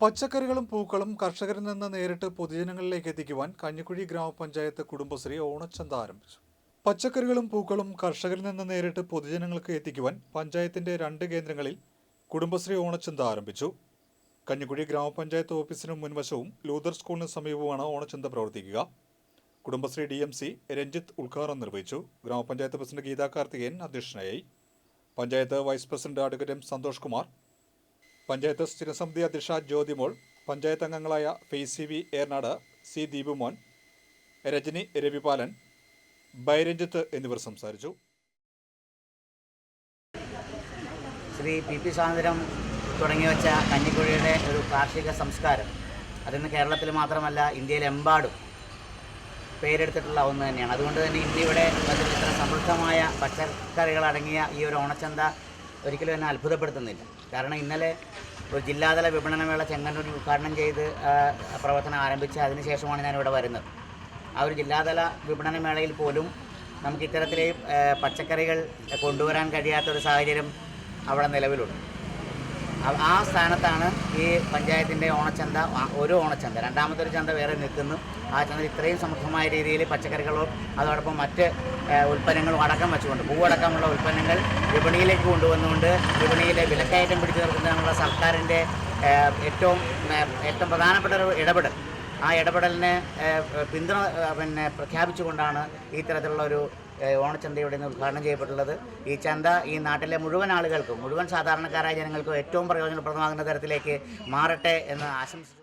പച്ചക്കറികളും പൂക്കളും കർഷകരിൽ നിന്ന് നേരിട്ട് പൊതുജനങ്ങളിലേക്ക് എത്തിക്കുവാൻ കഞ്ഞിക്കുഴി ഗ്രാമപഞ്ചായത്ത് കുടുംബശ്രീ ഓണച്ചന്ത ആരംഭിച്ചു പച്ചക്കറികളും പൂക്കളും കർഷകരിൽ നിന്ന് നേരിട്ട് പൊതുജനങ്ങൾക്ക് എത്തിക്കുവാൻ പഞ്ചായത്തിന്റെ രണ്ട് കേന്ദ്രങ്ങളിൽ കുടുംബശ്രീ ഓണച്ചന്ത ആരംഭിച്ചു കഞ്ഞിക്കുഴി ഗ്രാമപഞ്ചായത്ത് ഓഫീസിനും മുൻവശവും ലൂതർ സ്കൂളിന് സമീപവുമാണ് ഓണച്ചന്ത പ്രവർത്തിക്കുക. Kudumbashree D M C Ranjith ഉദ്ഘാടനം നിർവഹിച്ചു. ഗ്രാമപഞ്ചായത്ത് പ്രസിഡന്റ് ഗീതാ കാർത്തികേയൻ അധ്യക്ഷനായി. Panchayat vice president advocate M Santhosh Kumar panchayat സ്ഥിരസമിതി അധ്യക്ഷ ജ്യോതിമോൾ പഞ്ചായത്ത് അംഗങ്ങളായ ഫെയ്സി വി ഏർനാട് സി ദീപുമോൻ രജനി രവിപാലൻ ബൈരഞ്ജിത്ത് എന്നിവർ സംസാരിച്ചു. ശ്രീ പി പി സ്വാതന്ത്ര്യം തുടങ്ങി വെച്ച കഞ്ഞിക്കുഴിയുടെ ഒരു കാർഷിക സംസ്കാരം അതിന്ന് കേരളത്തിൽ മാത്രമല്ല ഇന്ത്യയിലെമ്പാടും പേരെടുത്തിട്ടുള്ള ഒന്ന് തന്നെയാണ്. അതുകൊണ്ട് തന്നെ ഇന്ത്യയുടെ ഇത്ര സമൃദ്ധമായ പച്ചക്കറികളടങ്ങിയ ഈ ഒരു ഓണച്ചന്ത ഒരിക്കലും എന്നെ അത്ഭുതപ്പെടുത്തുന്നില്ല. കാരണം ഇന്നലെ ഒരു ജില്ലാതല വിപണനമേള ചെങ്ങന്നൂരിൽ ഉദ്ഘാടനം ചെയ്ത് പ്രവർത്തനം ആരംഭിച്ച് അതിനുശേഷമാണ് ഞാനിവിടെ വരുന്നത്. ആ ഒരു ജില്ലാതല വിപണനമേളയിൽ പോലും നമുക്ക് ഇത്തരത്തിലെ പച്ചക്കറികൾ കൊണ്ടുവരാൻ കഴിയാത്തൊരു സാഹചര്യം അവിടെ നിലവിലുണ്ട്. ആ- സ്ഥാനത്താണ് ഈ പഞ്ചായത്തിന്റെ ഓണച്ചന്ത ഒരു ഓണച്ചന്ത. രണ്ടാമത്തെ ഒരു ചന്ത വേറെ നിൽക്കുന്നു. ആ ചന്ത ഇത്രയും സമൃദ്ധമായ രീതിയിൽ പച്ചക്കറികളും അതോടൊപ്പം മറ്റ് ഉൽപ്പന്നങ്ങളും അടക്കം വെച്ചുകൊണ്ട് പൂവടക്കമുള്ള ഉൽപ്പന്നങ്ങൾ വിപണിയിലേക്ക് കൊണ്ടുവന്നുകൊണ്ട് വിപണിയിലെ വിലക്കയറ്റം പിടിച്ചു നിർത്തുന്നതിനുള്ള സർക്കാരിന്റെ ഏറ്റവും ഏറ്റവും പ്രധാനപ്പെട്ട ഒരു ഇടപെടൽ ആ ഇടപെടലിനെ പിന്തുണ പിന്നെ പ്രഖ്യാപിച്ചുകൊണ്ടാണ് ഈ തരത്തിലുള്ള ഒരു ഓണച്ചന്തയുടെ ഉദ്ഘാടനം ചെയ്യപ്പെട്ടുള്ളത്. ഈ ചന്ത ഈ നാട്ടിലെ മുഴുവൻ ആളുകൾക്കും മുഴുവൻ സാധാരണക്കാരായ ജനങ്ങൾക്കും ഏറ്റവും പ്രയോജനപ്രദമാകുന്ന തരത്തിലേക്ക് മാറട്ടെ എന്ന് ആശംസിച്ചു.